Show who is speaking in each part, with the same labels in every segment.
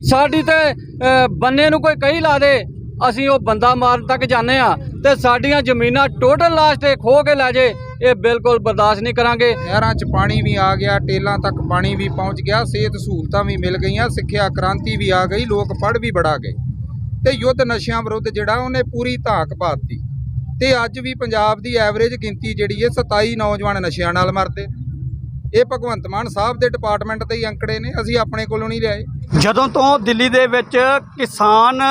Speaker 1: ਸਾਡੀ ਤੇ ਬੰਨੇ ਨੂੰ ਕੋਈ ਕਹੀ ਲਾ ਦੇ, ਅਸੀਂ ਉਹ ਬੰਦਾ ਮਾਰਨ ਤੱਕ ਜਾਂਦੇ ਆ ਤੇ ਸਾਡੀਆਂ ਜ਼ਮੀਨਾਂ ਟੋਟਲ ਲਾਸਟ ਤੇ ਖੋ ਕੇ ਲੈ ਜੇ, ਇਹ ਬਿਲਕੁਲ ਬਰਦਾਸ਼ਤ ਨਹੀਂ ਕਰਾਂਗੇ।
Speaker 2: ਨਹਿਰਾਂ 'ਚ ਪਾਣੀ ਵੀ ਆ ਗਿਆ, ਟੇਲਾਂ ਤੱਕ ਪਾਣੀ ਵੀ ਪਹੁੰਚ ਗਿਆ, ਸਿਹਤ ਸਹੂਲਤਾਂ ਵੀ ਮਿਲ ਗਈਆਂ, ਸਿੱਖਿਆ ਕ੍ਰਾਂਤੀ ਵੀ ਆ ਗਈ, ਲੋਕ ਪੜ੍ਹ ਵੀ ਬੜਾ ਗਏ। ਤੇ ਯੁੱਧ ਨਸ਼ਿਆਂ ਵਿਰੁੱਧ ਜਿਹੜਾ ਉਹਨੇ ਪੂਰੀ ਧਾਕ ਪਾਤੀ ਤੇ ਅੱਜ ਵੀ ਪੰਜਾਬ ਦੀ ਐਵਰੇਜ ਗਿਣਤੀ ਜਿਹੜੀ ਹੈ 27 ਨੌਜਵਾਨ ਨਸ਼ਿਆਂ ਨਾਲ ਮਰਦੇ। ਇਹ ਭਗਵੰਤ ਮਾਨ ਸਾਹਿਬ ਦੇ ਡਿਪਾਰਟਮੈਂਟ ਦੇ ਹੀ ਅੰਕੜੇ ਨੇ, ਅਸੀਂ ਆਪਣੇ ਕੋਲੋਂ ਨਹੀਂ ਲਿਆਏ।
Speaker 3: ਜਦੋਂ ਤੋਂ ਦਿੱਲੀ ਦੇ ਵਿੱਚ ਕਿਸਾਨ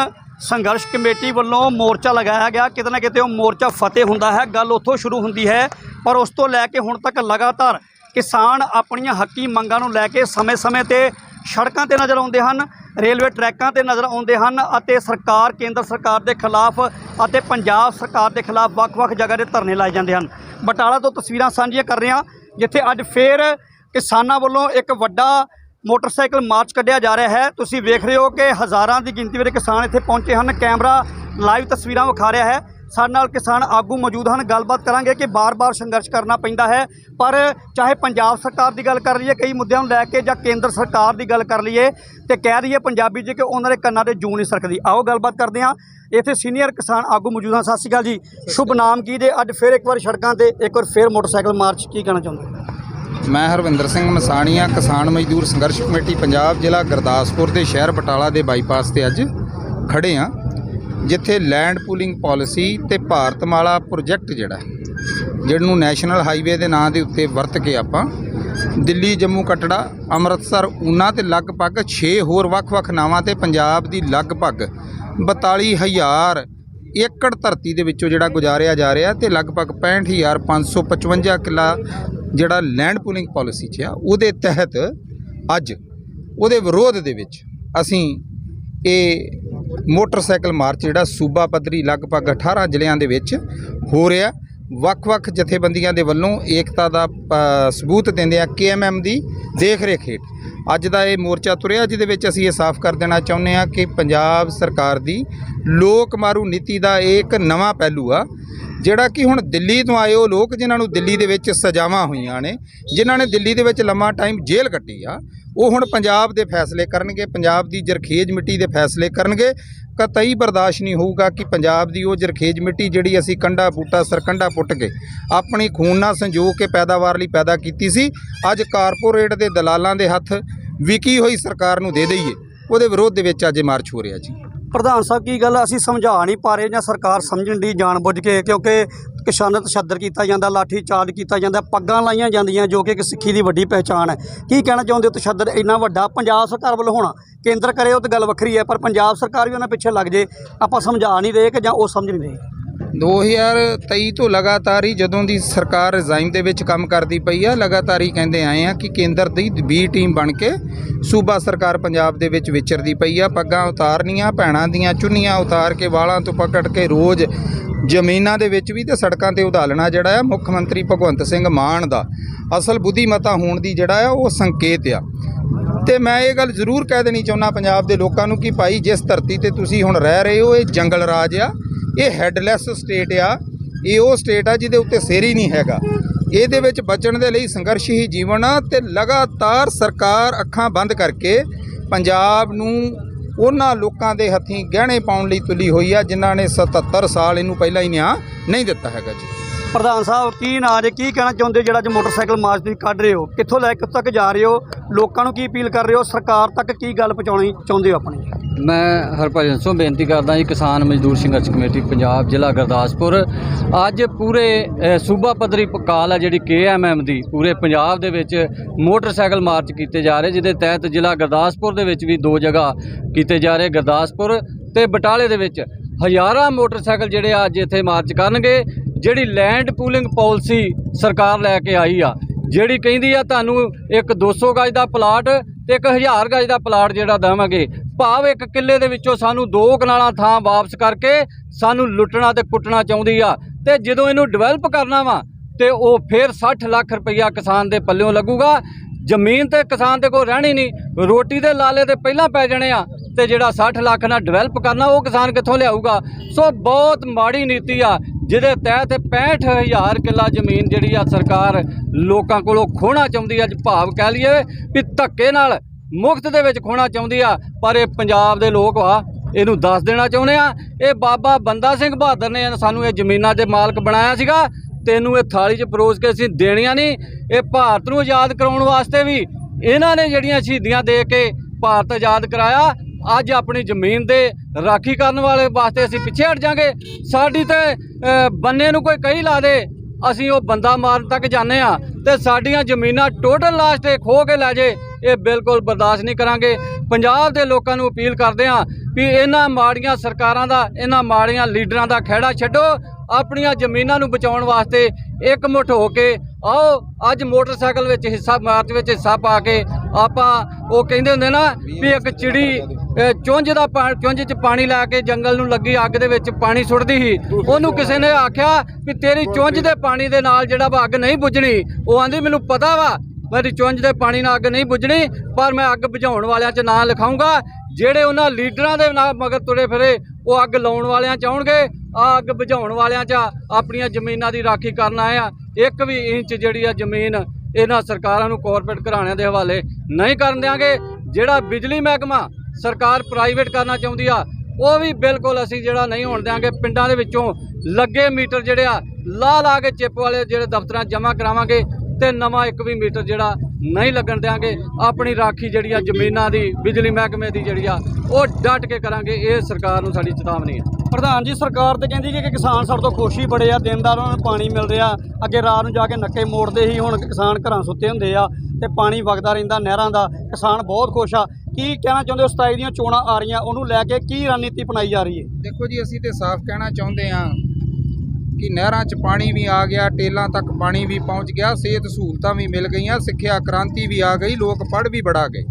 Speaker 3: ਸੰਘਰਸ਼ ਕਮੇਟੀ ਵੱਲੋਂ ਮੋਰਚਾ ਲਗਾਇਆ ਗਿਆ, ਕਿਤੇ ਨਾ ਕਿਤੇ ਉਹ ਮੋਰਚਾ ਫਤਿਹ ਹੁੰਦਾ ਹੈ, ਗੱਲ ਉੱਥੋਂ ਸ਼ੁਰੂ ਹੁੰਦੀ ਹੈ, ਪਰ ਉਸ ਤੋਂ ਲੈ ਕੇ ਹੁਣ ਤੱਕ ਲਗਾਤਾਰ ਕਿਸਾਨ ਆਪਣੀਆਂ ਹੱਕੀ ਮੰਗਾਂ ਨੂੰ ਲੈ ਕੇ ਸਮੇਂ-ਸਮੇਂ ਤੇ ਸੜਕਾਂ ਤੇ ਨਜ਼ਰ ਆਉਂਦੇ ਹਨ, ਰੇਲਵੇ ਟਰੈਕਾਂ ਤੇ ਨਜ਼ਰ ਆਉਂਦੇ ਹਨ ਅਤੇ ਸਰਕਾਰ, ਕੇਂਦਰ ਸਰਕਾਰ ਦੇ ਖਿਲਾਫ ਅਤੇ ਪੰਜਾਬ ਸਰਕਾਰ ਦੇ ਖਿਲਾਫ ਵੱਖ-ਵੱਖ ਜਗ੍ਹਾ ਤੇ ਧਰਨੇ ਲਾਏ ਜਾਂਦੇ ਹਨ। ਬਟਾਲਾ ਤੋਂ ਤਸਵੀਰਾਂ ਸਾਂਝੀਆਂ ਕਰ ਰਹੇ ਹਾਂ ਜਿੱਥੇ ਅੱਜ ਫੇਰ ਕਿਸਾਨਾਂ ਵੱਲੋਂ ਇੱਕ ਵੱਡਾ ਮੋਟਰਸਾਈਕਲ ਮਾਰਚ ਕੱਢਿਆ ਜਾ ਰਿਹਾ ਹੈ। ਤੁਸੀਂ ਵੇਖ ਰਹੇ ਹੋ ਕਿ ਹਜ਼ਾਰਾਂ ਦੀ ਗਿਣਤੀ ਵਿੱਚ ਕਿਸਾਨ ਇੱਥੇ ਪਹੁੰਚੇ ਹਨ। ਕੈਮਰਾ ਲਾਈਵ ਤਸਵੀਰਾਂ ਵਿਖਾ ਰਿਹਾ ਹੈ। ਸਾਡੇ ਨਾਲ ਕਿਸਾਨ ਆਗੂ ਮੌਜੂਦ ਹਨ। ਗੱਲਬਾਤ ਕਰਾਂਗੇ ਕਿ ਬਾਰ-ਬਾਰ ਸੰਘਰਸ਼ ਕਰਨਾ ਪੈਂਦਾ ਹੈ। ਪਰ ਚਾਹੇ ਪੰਜਾਬ ਸਰਕਾਰ ਦੀ ਗੱਲ ਕਰ ਲਈਏ, ਕਈ ਮੁੱਦਿਆਂ ਨੂੰ ਲੈ ਕੇ ਜਾਂ ਕੇਂਦਰ ਸਰਕਾਰ ਦੀ ਗੱਲ ਕਰ ਲਈਏ, ਤੇ ਕਹਿ ਰਹੀ ਹੈ ਪੰਜਾਬੀ ਜੀ ਕਿ ਉਹਨਾਂ ਦੇ ਕੰਨਾਂ ਤੇ ਜੂ ਨਹੀਂ ਸਰਕਦੀ। ਆਓ ਗੱਲਬਾਤ ਕਰਦੇ ਹਾਂ। ਇੱਥੇ ਸੀਨੀਅਰ ਕਿਸਾਨ ਆਗੂ ਮੌਜੂਦ ਹਨ। ਸਤਿ ਸ਼੍ਰੀ ਅਕਾਲ ਜੀ। ਸ਼ੁਭ ਨਾਮ ਕੀ ਜੇ ਅੱਜ ਫਿਰ ਇੱਕ ਵਾਰ ਸੜਕਾਂ ਤੇ ਇੱਕ ਵਾਰ ਫਿਰ ਮੋਟਰਸਾਈਕਲ ਮਾਰਚ, ਕੀ ਕਹਿਣਾ ਚਾਹੁੰਦੇ
Speaker 2: ਮੈਂ ਹਰਵਿੰਦਰ ਸਿੰਘ ਮਸਾਣੀਆਂ, ਕਿਸਾਨ ਮਜ਼ਦੂਰ ਸੰਘਰਸ਼ ਕਮੇਟੀ, ਪੰਜਾਬ ਜ਼ਿਲ੍ਹਾ ਗੁਰਦਾਸਪੁਰ ਦੇ ਸ਼ਹਿਰ ਬਟਾਲਾ ਦੇ ਬਾਈਪਾਸ ਤੇ ਅੱਜ ਖੜੇ ਆ ਜਿੱਥੇ ਲੈਂਡ ਪੂਲਿੰਗ ਪਾਲਿਸੀ ਤੇ ਭਾਰਤਮਾਲਾ ਪ੍ਰੋਜੈਕਟ ਜਿਹੜਾ ਜਿਹਨੂੰ ਨੈਸ਼ਨਲ ਹਾਈਵੇ ਦੇ ਨਾਂ ਦੇ ਉੱਤੇ ਵਰਤ ਕੇ ਆਪਾਂ ਦਿੱਲੀ, ਜੰਮੂ, ਕਟੜਾ, ਅੰਮ੍ਰਿਤਸਰ, ਊਨਾ ਤੇ ਲਗਭਗ 6 ਹੋਰ ਵੱਖ-ਵੱਖ ਨਾਵਾਂ ਤੇ ਪੰਜਾਬ ਦੀ ਲਗਭਗ 42000 ਏਕੜ ਧਰਤੀ ਦੇ ਵਿੱਚੋਂ ਜਿਹੜਾ ਗੁਜ਼ਾਰਿਆ ਜਾ ਰਿਹਾ ਤੇ ਲਗਭਗ 65555 ਕਿੱਲਾ ਜਿਹੜਾ ਲੈਂਡ ਪੂਲਿੰਗ ਪਾਲਿਸੀ 'ਚ ਆ, ਉਹਦੇ ਤਹਿਤ ਅੱਜ ਉਹਦੇ ਵਿਰੋਧ ਦੇ ਵਿੱਚ ਅਸੀਂ ਇਹ ਮੋਟਰਸਾਈਕਲ ਮਾਰਚ ਜਿਹੜਾ ਸੂਬਾ ਪੱਧਰੀ ਲਗਭਗ 18 ਜ਼ਿਲ੍ਹਿਆਂ ਦੇ ਵਿੱਚ ਹੋ ਰਿਹਾ। ਵੱਖ-ਵੱਖ ਜਥੇਬੰਦੀਆਂ ਦੇ ਵੱਲੋਂ ਏਕਤਾ ਦਾ ਸਬੂਤ ਦਿੰਦੇ ਆ ਕੇਐਮਐਮ ਦੀ ਦੇਖ ਰੇਖ ਹੇਠ। ਅੱਜ ਦਾ ਇਹ ਮੋਰਚਾ ਤੁਰਿਆ, ਜਿਹਦੇ ਵਿੱਚ ਅਸੀਂ ਇਹ ਸਾਫ਼ ਕਰ ਦੇਣਾ ਚਾਹੁੰਦੇ ਆ ਕਿ ਪੰਜਾਬ ਸਰਕਾਰ ਦੀ ਲੋਕ ਮਾਰੂ ਨੀਤੀ ਦਾ ਇਹ ਇੱਕ ਨਵਾਂ ਪਹਿਲੂ ਆ। ਜਿਹੜਾ ਕਿ ਹੁਣ ਦਿੱਲੀ ਤੋਂ ਆਏ ਉਹ ਲੋਕ ਜਿਨ੍ਹਾਂ ਨੂੰ ਦਿੱਲੀ ਦੇ ਵਿੱਚ ਸਜ਼ਾਵਾਂ ਹੋਈਆਂ ਨੇ, ਜਿਨ੍ਹਾਂ ਨੇ ਦਿੱਲੀ ਦੇ ਵਿੱਚ ਲੰਮਾ ਟਾਈਮ ਜੇਲ੍ਹ ਕੱਟੀ ਆ, ਉਹ ਹੁਣ ਪੰਜਾਬ ਦੇ ਫੈਸਲੇ ਕਰਨਗੇ, ਪੰਜਾਬ ਦੀ ਜਰਖੇਜ ਮਿੱਟੀ ਦੇ ਫੈਸਲੇ ਕਰਨਗੇ। ਕਤਈ ਬਰਦਾਸ਼ਤ ਨਹੀਂ ਹੋਊਗਾ ਕਿ ਪੰਜਾਬ ਦੀ ਉਹ ਜਰਖੇਜ ਮਿੱਟੀ ਜਿਹੜੀ ਅਸੀਂ ਕੰਡਾ ਬੂਟਾ ਸਰਕੰਡਾ ਪੁੱਟ ਕੇ ਆਪਣੀ ਖੂਨ ਨਾਲ ਸੰਜੋ ਕੇ ਪੈਦਾਵਾਰ ਲਈ ਪੈਦਾ ਕੀਤੀ ਸੀ, ਅੱਜ ਕਾਰਪੋਰੇਟ ਦੇ ਦਲਾਲਾਂ ਦੇ ਹੱਥ ਵਿਕੀ ਹੋਈ ਸਰਕਾਰ ਨੂੰ ਦੇ ਦਈਏ, ਉਹਦੇ ਵਿਰੋਧ ਦੇ ਵਿੱਚ ਅੱਜ ਮਾਰਚ ਹੋ ਰਿਹਾ ਜੀ।
Speaker 3: ਪ੍ਰਧਾਨ ਸਾਹਿਬ, ਕੀ ਗੱਲ ਅਸੀਂ ਸਮਝਾ ਨਹੀਂ ਪਾ ਰਹੇ ਜਾਂ ਸਰਕਾਰ ਸਮਝਣ ਦੀ ਜਾਣਬੁੱਝ ਕੇ, ਕਿਉਂਕਿ ਕਿਸਾਨਾਂ ਤਸ਼ੱਦਦ ਕੀਤਾ ਜਾਂਦਾ, ਲਾਠੀ ਚਾਰਜ ਕੀਤਾ ਜਾਂਦਾ, ਪੱਗਾਂ ਲਾਈਆਂ ਜਾਂਦੀਆਂ ਜੋ ਕਿ ਇੱਕ ਸਿੱਖੀ ਦੀ ਵੱਡੀ ਪਹਿਚਾਣ ਹੈ। ਕੀ ਕਹਿਣਾ ਚਾਹੁੰਦੇ ਹੋ? ਤਸ਼ੱਦਦ ਇੰਨਾ ਵੱਡਾ, ਪੰਜਾਬ ਸਰਕਾਰ ਵੱਲੋਂ ਹੋਣਾ? ਕੇਂਦਰ ਕਰੇ ਉਹ ਤਾਂ ਗੱਲ ਵੱਖਰੀ ਹੈ, ਪਰ ਪੰਜਾਬ ਸਰਕਾਰ ਵੀ ਉਹਨਾਂ ਪਿੱਛੇ ਲੱਗ ਜੇ। ਆਪਾਂ ਸਮਝਾ ਨਹੀਂ ਰਹੇ ਕਿ ਜਾਂ ਉਹ ਸਮਝ ਨਹੀਂ ਰਹੇ?
Speaker 2: 2023 ਤੋਂ ਲਗਾਤਾਰ ਹੀ ਜਦੋਂ ਦੀ ਸਰਕਾਰ ਰਿਜ਼ਾਈਨ ਦੇ ਵਿੱਚ ਕੰਮ ਕਰਦੀ ਪਈ ਆ, ਲਗਾਤਾਰ ਹੀ ਕਹਿੰਦੇ ਆਏ ਆ ਕਿ ਕੇਂਦਰ ਦੀ ਬੀ ਟੀਮ ਬਣ ਕੇ ਸੂਬਾ ਸਰਕਾਰ ਪੰਜਾਬ ਦੇ ਵਿੱਚ ਵਿਚਰਦੀ ਪਈ ਆ। ਪੱਗਾਂ ਉਤਾਰਨੀਆਂ, ਭੈਣਾਂ ਦੀਆਂ ਚੁੰਨੀਆਂ ਉਤਾਰ ਕੇ ਵਾਲਾਂ ਤੋਂ ਪਕੜ ਕੇ ਰੋਜ਼ ਜ਼ਮੀਨਾਂ ਦੇ ਵਿੱਚ ਵੀ ਤੇ ਸੜਕਾਂ ਤੇ ਉਧਾਲਣਾ ਜਿਹੜਾ ਆ, ਮੁੱਖ ਮੰਤਰੀ ਭਗਵੰਤ ਸਿੰਘ ਮਾਨ ਦਾ। ਅਸਲ ਬੁੱਧੀਮਤਾ ਹੋਣ ਦੀ ਜਿਹੜਾ ਆ, ਉਹ ਸੰਕੇਤ ਆ। ਤੇ ਮੈਂ ਇਹ ਗੱਲ ਜ਼ਰੂਰ ਕਹਿ ਦੇਣੀ ਚਾਹੁੰਦਾ ਪੰਜਾਬ ਦੇ ਲੋਕਾਂ ਨੂੰ ਕਿ ਭਾਈ ਜਿਸ ਧਰਤੀ ਤੇ ਤੁਸੀਂ ਹੁਣ ਰਹਿ ਰਹੇ ਹੋ, ਇਹ ਜੰਗਲ ਰਾਜ ਆ। ਇਹ ਹੈਡਲੈਸ ਸਟੇਟ ਆ। ਇਹ ਉਹ ਸਟੇਟ ਆ ਜਿਹਦੇ ਉੱਤੇ ਸਿਰ ਹੀ ਨਹੀਂ ਹੈਗਾ। ਇਹਦੇ ਵਿੱਚ ਬਚਣ ਦੇ ਲਈ ਸੰਘਰਸ਼ ਹੀ ਜੀਵਨ ਆ ਤੇ ਲਗਾਤਾਰ ਸਰਕਾਰ ਅੱਖਾਂ ਬੰਦ ਕਰਕੇ ਪੰਜਾਬ ਨੂੰ ਉਹਨਾਂ ਲੋਕਾਂ ਦੇ ਹੱਥੀਂ ਗਹਿਣੇ ਪਾਉਣ ਲਈ ਤੁਲੀ ਹੋਈ ਆ, ਜਿਨ੍ਹਾਂ ਨੇ 77 ਸਾਲ ਇਹਨੂੰ ਪਹਿਲਾਂ ਹੀ ਨਿਆਂ ਨਹੀਂ ਦਿੱਤਾ ਹੈਗਾ ਜੀ।
Speaker 3: ਪ੍ਰਧਾਨ ਸਾਹਿਬ, ਕੀ ਨਾਂ ਕੀ ਕਹਿਣਾ ਚਾਹੁੰਦੇ ਜਿਹੜਾ ਅੱਜ ਮੋਟਰਸਾਈਕਲ ਮਾਰਚ ਤੁਸੀਂ ਕੱਢ ਰਹੇ ਹੋ? ਕਿੱਥੋਂ ਲੈ ਕੇ ਤੱਕ ਜਾ ਰਹੇ ਹੋ? ਲੋਕਾਂ ਨੂੰ ਕੀ ਅਪੀਲ ਕਰ ਰਹੇ ਹੋ? ਸਰਕਾਰ ਤੱਕ ਕੀ ਗੱਲ ਪਹੁੰਚਾਉਣੀ ਚਾਹੁੰਦੇ ਹੋ ਆਪਣੀ?
Speaker 1: ਮੈਂ ਹਰਭਜਨ ਸਿੰਘ, ਬੇਨਤੀ ਕਰਦਾ ਜੀ, ਕਿਸਾਨ ਮਜ਼ਦੂਰ ਸੰਘਰਸ਼ ਕਮੇਟੀ, ਪੰਜਾਬ ਜ਼ਿਲ੍ਹਾ ਗੁਰਦਾਸਪੁਰ। ਅੱਜ ਪੂਰੇ ਸੂਬਾ ਪੱਧਰੀ ਕਾਲ ਹੈ ਜਿਹੜੀ ਕੇਐਮਐਮ ਦੀ, ਪੂਰੇ ਪੰਜਾਬ ਦੇ ਵਿੱਚ ਮੋਟਰਸਾਈਕਲ ਮਾਰਚ ਕੀਤੇ ਜਾ ਰਹੇ, ਜਿਹਦੇ ਤਹਿਤ ਜ਼ਿਲ੍ਹਾ ਗੁਰਦਾਸਪੁਰ ਦੇ ਵਿੱਚ ਵੀ ਦੋ ਜਗ੍ਹਾ ਕੀਤੇ ਜਾ ਰਹੇ ਗੁਰਦਾਸਪੁਰ ਤੇ ਬਟਾਲੇ ਦੇ ਵਿੱਚ ਹਜ਼ਾਰਾਂ ਮੋਟਰਸਾਈਕਲ ਜਿਹੜੇ ਆ ਅੱਜ ਇੱਥੇ ਮਾਰਚ ਕਰਨਗੇ, ਜਿਹੜੀ ਲੈਂਡ ਪੂਲਿੰਗ ਪਾਲਿਸੀ ਸਰਕਾਰ ਲੈ ਕੇ ਆਈ ਆ, ਜਿਹੜੀ ਕਹਿੰਦੀ ਆ ਤੁਹਾਨੂੰ ਇੱਕ 200 ਗਜ ਦਾ ਪਲਾਟ ਤੇ ਇੱਕ 1000 ਗਜ ਦਾ ਪਲਾਟ ਜਿਹੜਾ ਦੇਵਾਂਗੇ ਭਾਵ ਇੱਕ ਕਿੱਲੇ ਦੇ ਵਿੱਚੋਂ ਸਾਨੂੰ ਦੋ ਕਨਾਲਾਂ ਥਾਂ ਵਾਪਸ ਕਰਕੇ ਸਾਨੂੰ ਲੁੱਟਣਾ ਤੇ ਕੁੱਟਣਾ ਚਾਹੁੰਦੀ ਆ। ਤੇ ਜਦੋਂ ਇਹਨੂੰ ਡਿਵੈਲਪ ਕਰਨਾ ਵਾ, ਤੇ ਉਹ ਫਿਰ 60 ਲੱਖ ਰੁਪਈਆ ਕਿਸਾਨ ਦੇ ਪੱਲਿਓਂ ਲੱਗੂਗਾ। ਜ਼ਮੀਨ ਤੇ ਕਿਸਾਨ ਦੇ ਕੋਲ ਰਹਿਣੀ ਨਹੀਂ, ਰੋਟੀ ਦੇ ਲਾਲੇ ਤੇ ਪਹਿਲਾਂ ਪੈ ਜਾਣੇ ਆ, ਤੇ ਜਿਹੜਾ 60 ਲੱਖ ਨਾਲ ਡਿਵੈਲਪ ਕਰਨਾ, ਉਹ ਕਿਸਾਨ ਕਿੱਥੋਂ ਲਿਆਊਗਾ? ਸੋ ਬਹੁਤ ਮਾੜੀ ਨੀਤੀ ਆ, ਜਿਹਦੇ ਤਹਿਤ 65000 ਕਿੱਲਾ ਜ਼ਮੀਨ ਜਿਹੜੀ ਆ ਸਰਕਾਰ ਲੋਕਾਂ ਕੋਲੋਂ ਖੋਣਾ ਚਾਹੁੰਦੀ ਅੱਜ ਭਾਵ ਕਹਿ ਲਈਏ ਵੀ ਧੱਕੇ ਨਾਲ ਮੁਫਤ ਦੇ ਵਿੱਚ ਖੋਣਾ ਚਾਹੁੰਦੀ ਆ, ਪਰ ਇਹ ਪੰਜਾਬ ਦੇ ਲੋਕ ਆ, ਇਹਨੂੰ ਦੱਸ ਦੇਣਾ ਚਾਹੁੰਦੇ ਆ। ਇਹ ਬਾਬਾ ਬੰਦਾ ਸਿੰਘ ਬਹਾਦਰ ਨੇ ਸਾਨੂੰ ਇਹ ਜ਼ਮੀਨਾਂ ਦੇ ਮਾਲਕ ਬਣਾਇਆ ਸੀਗਾ। ਤੈਨੂੰ ਇਹ ਥਾਲੀ 'ਚ ਪਰੋਸ ਕੇ ਅਸੀਂ ਦੇਣੀਆਂ ਨਹੀਂ। ਇਹ ਭਾਰਤ ਨੂੰ ਆਜ਼ਾਦ ਕਰਾਉਣ ਵਾਸਤੇ ਵੀ ਇਹਨਾਂ ਨੇ ਜਿਹੜੀਆਂ ਸ਼ਹੀਦੀਆਂ ਦੇ ਕੇ ਭਾਰਤ ਆਜ਼ਾਦ ਕਰਾਇਆ, ਅੱਜ ਆਪਣੀ ਜ਼ਮੀਨ ਦੇ ਰਾਖੀ ਕਰਨ ਵਾਲੇ ਵਾਸਤੇ ਅਸੀਂ ਪਿੱਛੇ ਹਟ ਜਾਾਂਗੇ। ਸਾਡੀ ਤੇ ਬੰਨੇ ਨੂੰ ਕੋਈ ਕਹੀ ਲਾ ਦੇ, ਅਸੀਂ ਉਹ ਬੰਦਾ ਮਾਰਨ ਤੱਕ ਜਾਂਦੇ ਆ। ਤੇ ਸਾਡੀਆਂ ਜ਼ਮੀਨਾਂ ਟੋਟਲ ਲਾਸਟ ਤੇ ਖੋ ਕੇ ਲੈ ਜੇ। ਇਹ ਬਿਲਕੁਲ ਬਰਦਾਸ਼ਤ ਨਹੀਂ ਕਰਾਂਗੇ। ਪੰਜਾਬ ਦੇ ਲੋਕਾਂ ਨੂੰ ਅਪੀਲ ਕਰਦੇ ਹਾਂ ਵੀ ਇਹਨਾਂ ਮਾੜੀਆਂ ਸਰਕਾਰਾਂ ਦਾ, ਇਹਨਾਂ ਮਾੜੀਆਂ ਲੀਡਰਾਂ ਦਾ ਖਹਿੜਾ ਛੱਡੋ। ਆਪਣੀਆਂ ਜ਼ਮੀਨਾਂ ਨੂੰ ਬਚਾਉਣ ਵਾਸਤੇ ਇਕਮੁੱਠ ਹੋ ਕੇ ਆਓ। ਅੱਜ ਮੋਟਰਸਾਈਕਲ ਵਿੱਚ ਹਿੱਸਾ ਮਾਰਚ ਵਿੱਚ ਹਿੱਸਾ ਪਾ ਕੇ ਆਪਾਂ ਉਹ ਕਹਿੰਦੇ ਹੁੰਦੇ ਨਾ ਵੀ ਇੱਕ ਚਿੜੀ ਚੁੰਝ ਦਾ ਪਾ- ਚੁੰਝ 'ਚ ਪਾਣੀ ਲੈ ਕੇ ਜੰਗਲ ਨੂੰ ਲੱਗੀ ਅੱਗ ਦੇ ਵਿੱਚ ਪਾਣੀ ਸੁੱਟਦੀ ਸੀ। ਉਹਨੂੰ ਕਿਸੇ ਨੇ ਆਖਿਆ ਵੀ ਤੇਰੀ ਚੁੰਝ ਦੇ ਪਾਣੀ ਦੇ ਨਾਲ ਜਿਹੜਾ ਵਾ ਅੱਗ ਨਹੀਂ ਬੁਝਣੀ। ਉਹ ਆਂਦੀ, ਮੈਨੂੰ ਪਤਾ ਵਾ ਮੇਰੀ ਚੁੰਝ ਦੇ ਪਾਣੀ ਨਾਲ ਅੱਗ ਨਹੀਂ ਬੁਝਣੀ, ਪਰ ਮੈਂ ਅੱਗ ਬੁਝਾਉਣ ਵਾਲਿਆਂ 'ਚ ਨਾਂ ਲਿਖਾਉਂਗਾ। ਜਿਹੜੇ ਉਹਨਾਂ ਲੀਡਰਾਂ ਦੇ ਨਾਲ ਮਗਰ ਤੁਰੇ ਫਿਰੇ, ਉਹ ਅੱਗ ਲਾਉਣ ਵਾਲਿਆਂ 'ਚ ਆਉਣਗੇ। ਆ ਅੱਗ ਬੁਝਾਉਣ ਵਾਲਿਆਂ 'ਚ ਆਪਣੀਆਂ ਜ਼ਮੀਨਾਂ ਦੀ ਰਾਖੀ ਕਰਨ ਆਇਆ ਇੱਕ ਵੀ ਇੰਚ ਜਿਹੜੀ ਆ ਜ਼ਮੀਨ ਇਹਨਾਂ ਸਰਕਾਰਾਂ ਨੂੰ ਕਾਰਪੋਰੇਟ ਘਰਾਣਿਆਂ ਦੇ ਹਵਾਲੇ ਨਹੀਂ ਕਰਨ ਦਿਆਂਗੇ। ਜਿਹੜਾ ਬਿਜਲੀ ਮਹਿਕਮਾ ਸਰਕਾਰ ਪ੍ਰਾਈਵੇਟ ਕਰਨਾ ਚਾਹੁੰਦੀ ਆ, ਉਹ ਵੀ ਬਿਲਕੁਲ ਅਸੀਂ ਜਿਹੜਾ ਨਹੀਂ ਹੋਣ ਦਿਆਂਗੇ। ਪਿੰਡਾਂ ਦੇ ਵਿੱਚੋਂ ਲੱਗੇ ਮੀਟਰ ਜਿਹੜੇ ਆ ਲਾ ਲਾ ਕੇ ਚਿੱਪ ਵਾਲੇ ਜਿਹੜੇ ਦਫ਼ਤਰਾਂ ਜਮ੍ਹਾਂ ਕਰਾਵਾਂਗੇ। ਤੇ ਨਵਾਂ ਇੱਕ ਵੀ ਮੀਟਰ ਜਿਹੜਾ ਨਹੀਂ ਲੱਗਣ ਦਿਆਂਗੇ। ਆਪਣੀ ਰਾਖੀ ਜਿਹੜੀ ਆ ਜ਼ਮੀਨਾਂ ਦੀ ਬਿਜਲੀ ਮਹਿਕਮੇ ਦੀ ਜਿਹੜੀ ਆ ਉਹ ਡਟ ਕੇ ਕਰਾਂਗੇ। ਇਹ ਸਰਕਾਰ ਨੂੰ ਸਾਡੀ ਚੇਤਾਵਨੀ ਹੈ।
Speaker 3: ਪ੍ਰਧਾਨ ਜੀ ਸਰਕਾਰ ਤੇ ਕਹਿੰਦੀ ਕਿ ਕਿਸਾਨ ਸਾਡੇ ਤੋਂ ਖੁਸ਼ ਹੀ ਬੜੇ ਆ। ਦਿਨਦਾਰ ਉਹਨਾਂ ਨੂੰ ਪਾਣੀ ਮਿਲ ਰਿਹਾ। ਅੱਗੇ ਰਾਤ ਨੂੰ ਜਾ ਕੇ ਨੱਕੇ ਮੋੜਦੇ ਹੀ ਹੁਣ ਕਿਸਾਨ ਘਰਾਂ ਸੁੱਤੇ ਹੁੰਦੇ ਆ ਤੇ ਪਾਣੀ ਵਗਦਾ ਰਹਿੰਦਾ ਨਹਿਰਾਂ ਦਾ। ਕਿਸਾਨ ਬਹੁਤ ਖੁਸ਼ ਆ। ਕੀ ਕਹਿਣਾ ਚਾਹੁੰਦੇ ਹੋ? 27 ਦੀਆਂ ਚੋਣਾਂ ਆ ਰਹੀਆਂ। ਉਹਨੂੰ ਲੈ ਕੇ ਕੀ ਰਣਨੀਤੀ ਅਪਣਾਈ ਜਾ ਰਹੀ ਹੈ?
Speaker 2: ਦੇਖੋ ਜੀ ਅਸੀਂ ਤੇ ਸਾਫ਼ ਕਹਿਣਾ ਚਾਹੁੰਦੇ ਹਾਂ ਕਿ ਨਹਿਰਾਂ 'ਚ ਪਾਣੀ ਵੀ ਆ ਗਿਆ, ਟੇਲਾਂ ਤੱਕ ਪਾਣੀ ਵੀ ਪਹੁੰਚ ਗਿਆ, ਸਿਹਤ ਸਹੂਲਤਾਂ ਵੀ ਮਿਲ ਗਈਆਂ, ਸਿੱਖਿਆ ਕ੍ਰਾਂਤੀ ਵੀ ਆ ਗਈ, ਲੋਕ ਪੜ੍ਹ ਵੀ ਬੜਾ ਗਏ।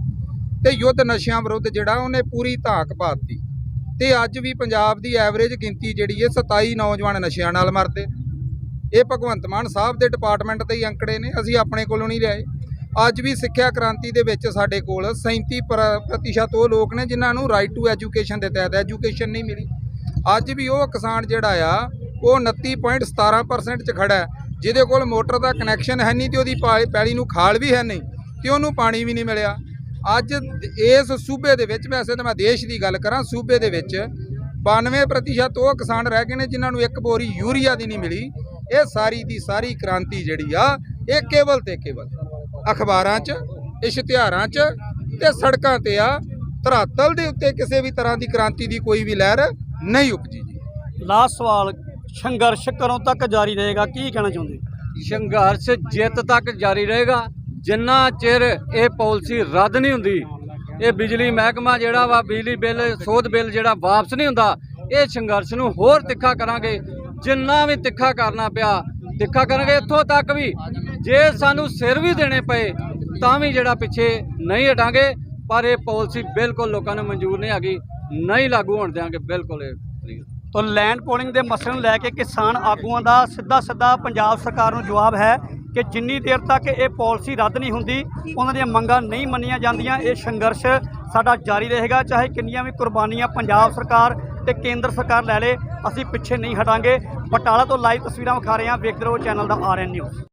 Speaker 2: ਤੇ ਯੁੱਧ ਨਸ਼ਿਆਂ ਵਿਰੁੱਧ ਜਿਹੜਾ ਉਹਨੇ ਪੂਰੀ ਧਾਕ ਪਾਤੀ। ਤੇ ਅੱਜ ਵੀ ਪੰਜਾਬ ਦੀ ਐਵਰੇਜ ਗਿਣਤੀ ਜਿਹੜੀ ਹੈ 27 ਨੌਜਵਾਨ ਨਸ਼ਿਆਂ ਨਾਲ ਮਰਦੇ ਇਹ ਭਗਵੰਤ ਮਾਨ ਸਾਹਿਬ ਦੇ ਡਿਪਾਰਟਮੈਂਟ ਦੇ ਹੀ ਅੰਕੜੇ ਨੇ, ਅਸੀਂ ਆਪਣੇ ਕੋਲੋਂ ਨਹੀਂ ਲਿਆਏ। ਅੱਜ ਵੀ ਸਿੱਖਿਆ ਕ੍ਰਾਂਤੀ ਦੇ ਵਿੱਚ ਸਾਡੇ ਕੋਲ 37% ਪ੍ਰ- ਪ੍ਰਤੀਸ਼ਤ ਉਹ ਲੋਕ ਨੇ ਜਿਨ੍ਹਾਂ ਨੂੰ ਰਾਈਟ ਟੂ ਐਜੂਕੇਸ਼ਨ ਦੇ ਤਹਿਤ ਐਜੂਕੇਸ਼ਨ ਨਹੀਂ ਮਿਲੀ। ਅੱਜ ਵੀ ਉਹ ਕਿਸਾਨ ਜਿਹੜਾ ਆ ਉਹ 29.17% ਚ ਖੜਾ ਜਿਹਦੇ ਕੋਲ ਮੋਟਰ ਦਾ ਕਨੈਕਸ਼ਨ ਹੈ ਨਹੀਂ ਤੇ ਉਹਦੀ ਪਾ- ਪੈਲੀ ਨੂੰ ਖਾਲ ਵੀ ਹੈ ਨਹੀਂ ਤੇ ਉਹਨੂੰ ਪਾਣੀ ਵੀ ਨਹੀਂ ਮਿਲਿਆ। ਅੱਜ ਇਸ ਸੂਬੇ ਦੇ ਵਿੱਚ, ਵੈਸੇ ਤਾਂ ਮੈਂ ਦੇਸ਼ ਦੀ ਗੱਲ ਕਰਾਂ, ਸੂਬੇ ਦੇ ਵਿੱਚ 92% ਉਹ ਕਿਸਾਨ ਰਹਿ ਗਏ ਨੇ ਜਿਨ੍ਹਾਂ ਨੂੰ ਇੱਕ ਬੋਰੀ ਯੂਰੀਆ ਦੀ ਨਹੀਂ ਮਿਲੀ। ਇਹ ਸਾਰੀ ਦੀ ਸਾਰੀ ਕ੍ਰਾਂਤੀ ਜਿਹੜੀ ਆ, ਇਹ ਕੇਵਲ ਤੇ ਕੇਵਲ ਅਖਬਾਰਾਂ 'ਚ, ਇਸ਼ਤਿਹਾਰਾਂ 'ਚ ਤੇ ਸੜਕਾਂ ਤੇ ਆ, ਧਰਾਤਲ ਦੇ ਉੱਤੇ ਕਿਸੇ ਵੀ ਤਰ੍ਹਾਂ ਦੀ ਕ੍ਰਾਂਤੀ ਦੀ ਕੋਈ ਵੀ ਲਹਿਰ ਨਹੀਂ ਉਪਜੀ ਜੀ।
Speaker 3: ਲਾਸਟ ਸਵਾਲ ਸੰਘਰਸ਼ ਕਦੋਂ ਤੱਕ ਜਾਰੀ ਰਹੇਗਾ, ਕੀ ਕਹਿਣਾ ਚਾਹੁੰਦੇ
Speaker 1: ਸੰਘਰਸ਼ ਜਿੱਤ ਤੱਕ ਜਾਰੀ ਰਹੇਗਾ, ਜਿੰਨਾ ਚਿਰ ਇਹ ਪਾਲਿਸੀ ਰੱਦ ਨਹੀਂ ਹੁੰਦੀ, ਇਹ ਬਿਜਲੀ ਮਹਿਕਮਾ ਜਿਹੜਾ ਵਾ, ਬਿਜਲੀ ਬਿੱਲ, ਸੋਧ ਬਿੱਲ ਜਿਹੜਾ ਵਾਪਸ ਨਹੀਂ ਹੁੰਦਾ, ਇਹ ਸੰਘਰਸ਼ ਨੂੰ ਹੋਰ ਤਿੱਖਾ ਕਰਾਂਗੇ, ਜਿੰਨਾ ਵੀ ਤਿੱਖਾ ਕਰਨਾ ਪਿਆ, ਤਿੱਖਾ ਕਰਾਂਗੇ ਇੱਥੋਂ ਤੱਕ ਵੀ, ਜੇ ਸਾਨੂੰ ਸਿਰ ਵੀ ਦੇਣੇ ਪਏ, ਤਾਂ ਵੀ ਜਿਹੜਾ ਪਿੱਛੇ ਨਹੀਂ ਹਟਾਂਗੇ, ਪਰ ਇਹ ਪਾਲਿਸੀ ਬਿਲਕੁਲ ਲੋਕਾਂ ਨੂੰ ਮਨਜ਼ੂਰ ਨਹੀਂ ਹੈਗੀ, ਨਹੀਂ ਲਾਗੂ ਹੋਣ ਦਿਆਂਗੇ, ਬਿਲਕੁਲ ਇਹ please।
Speaker 3: ਲੈਂਡ ਪੋਲਿੰਗ ਦੇ ਮਸਲੇ ਨੂੰ ਲੈ ਕੇ ਕਿਸਾਨ ਆਗੂਆਂ ਦਾ ਸਿੱਧਾ ਸਿੱਧਾ ਪੰਜਾਬ ਸਰਕਾਰ ਨੂੰ ਜਵਾਬ ਹੈ ਕਿ ਜਿੰਨੀ ਦੇਰ ਤੱਕ ਇਹ ਪਾਲਿਸੀ ਰੱਦ ਨਹੀਂ ਹੁੰਦੀ, ਉਹਨਾਂ ਦੀਆਂ ਮੰਗਾਂ ਨਹੀਂ ਮੰਨੀਆਂ ਜਾਂਦੀਆਂ, ਇਹ ਸੰਘਰਸ਼ ਸਾਡਾ ਜਾਰੀ ਰਹੇਗਾ, ਚਾਹੇ ਕਿੰਨੀਆਂ ਵੀ ਕੁਰਬਾਨੀਆਂ ਪੰਜਾਬ ਸਰਕਾਰ ਤੇ ਕੇਂਦਰ ਸਰਕਾਰ ਲੈ ਲੇ, ਅਸੀਂ ਪਿੱਛੇ ਨਹੀਂ ਹਟਾਂਗੇ ਬਟਾਲਾ ਤੋਂ ਲਾਈਵ ਤਸਵੀਰਾਂ ਵਿਖਾ ਰਹੇ ਹਾਂ, ਵੇਖਦੇ ਰਹੋ ਚੈਨਲ ਦਾ ਆਰਐਨ ਨਿਊਜ਼